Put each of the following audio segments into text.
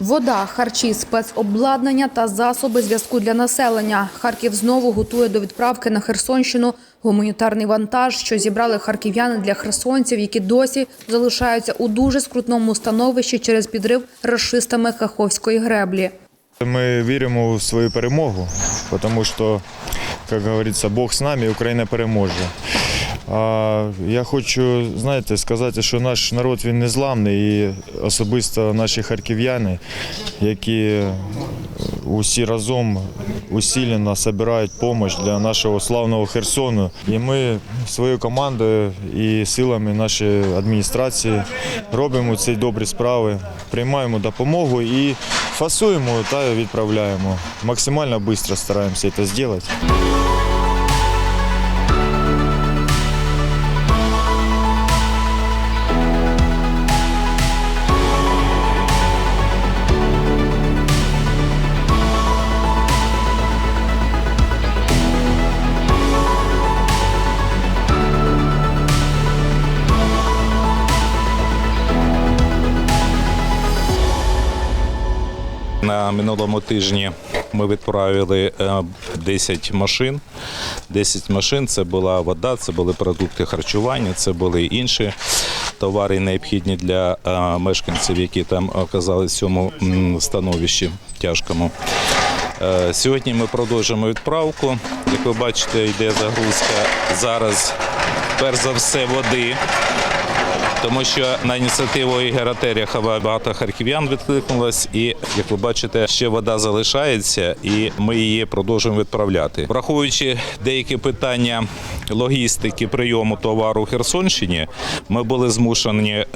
Вода, харчі, спецобладнання та засоби зв'язку для населення. Харків знову готує до відправки на Херсонщину гуманітарний вантаж, що зібрали харків'яни для херсонців, які досі залишаються у дуже скрутному становищі через підрив рашистами Каховської греблі. Ми віримо в свою перемогу, тому що, як говориться, Бог з нами, Україна переможе. А я хочу, знаєте, сказати, що наш народ він незламний і особисто наші харків'яни, які усі разом усилено збирають допомогу для нашого славного Херсону. І ми своєю командою і силами нашої адміністрації робимо ці добрі справи, приймаємо допомогу і фасуємо та відправляємо. Максимально швидко стараємося це зробити. На минулому тижні ми відправили е, 10 машин. 10 машин це була вода, це були продукти харчування, це були інші товари, необхідні для е, мешканців, які там оказалися в цьому становищі тяжкому. Е, Сьогодні ми продовжуємо відправку. Як ви бачите, йде загрузка зараз, перш за все, води. Тому що на ініціативу Ігоря Терехова багато харків'ян відкликнулось, і як ви бачите, ще вода залишається, і ми її продовжуємо відправляти. Враховуючи деякі питання логістики прийому товару у Херсонщині, ми були змушені е,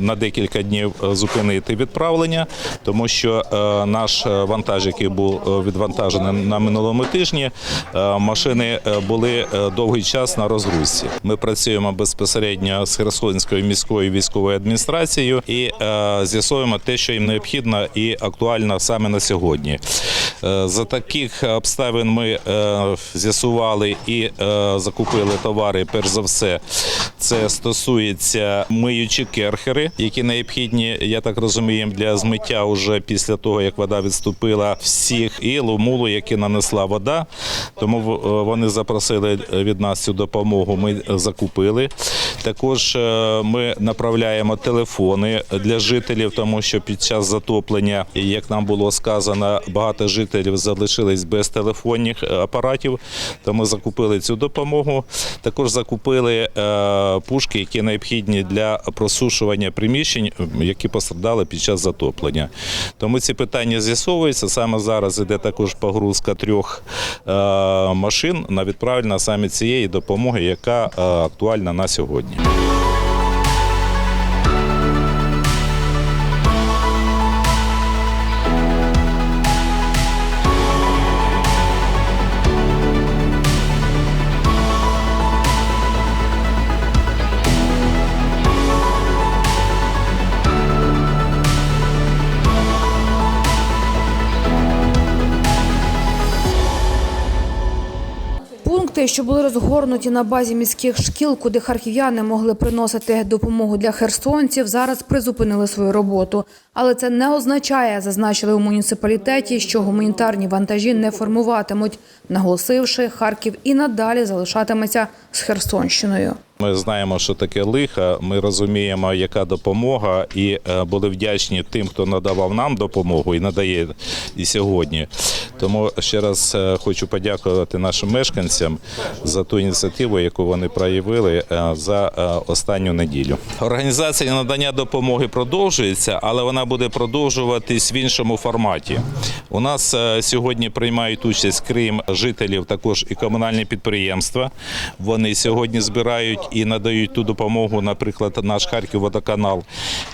на декілька днів е, зупинити відправлення, тому що е, наш вантаж, який був відвантажений на минулому тижні, машини були довгий час на розгрузці. Ми працюємо безпосередньо з Херсонською міською військовою адміністрацією і з'ясуємо те, що їм необхідно і актуально саме на сьогодні. За таких обставин ми з'ясували і е, закупили товари. Перш за все, це стосується миючі керхери, які необхідні, я так розумію, для змиття уже після того, як вода відступила всіх і лумулу, які нанесла вода. Тому е, вони запросили від нас цю допомогу. Ми закупили. Також е, ми направляємо телефони для жителів, тому що під час затоплення, як нам було сказано, багато жителів залишились без телефонних апаратів. Тому закупили цю допомогу. Також закупили е, пушки, які необхідні для просушування приміщень, які постраждали під час затоплення. Тому ці питання з'ясовуються. Саме зараз іде також погрузка трьох е, машин на відправлення саме цієї допомоги, яка е, актуальна на сьогодні. Пункти, що були розгорнуті на базі міських шкіл, куди харків'яни могли приносити допомогу для херсонців, зараз призупинили свою роботу. Але це не означає, зазначили у муніципалітеті, що гуманітарні вантажі не формуватимуть, наголосивши, Харків і надалі залишатиметься з Херсонщиною. Ми знаємо, що таке лиха. Ми розуміємо, яка допомога, і е, були вдячні тим, хто надавав нам допомогу і надає і сьогодні. Тому ще раз е, хочу подякувати нашим мешканцям за ту ініціативу, яку вони проявили е, за е, останню неділю. Організація надання допомоги продовжується, але вона буде продовжуватись в іншому форматі. У нас сьогодні приймають участь, крім жителів, також і комунальні підприємства. Вони сьогодні збирають і надають ту допомогу, наприклад, наш Харків-водоканал,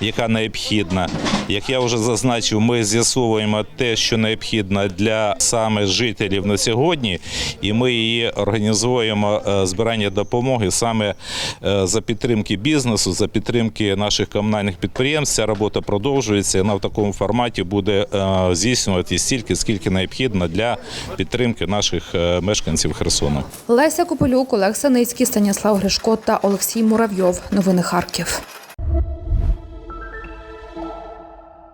яка необхідна. Як я вже зазначив, ми з'ясовуємо те, що необхідно для саме жителів на сьогодні, і ми її організуємо е, збирання допомоги саме е, за підтримки бізнесу, за підтримки наших комунальних підприємств. Ця робота продовжується. Вона в такому форматі буде е, здійснюватися стільки, скільки необхідно для підтримки наших мешканців Херсону. Леся Копилюк, Олег Саницький, Станіслав Гришко та Олексій Муравйов. Новини Харків.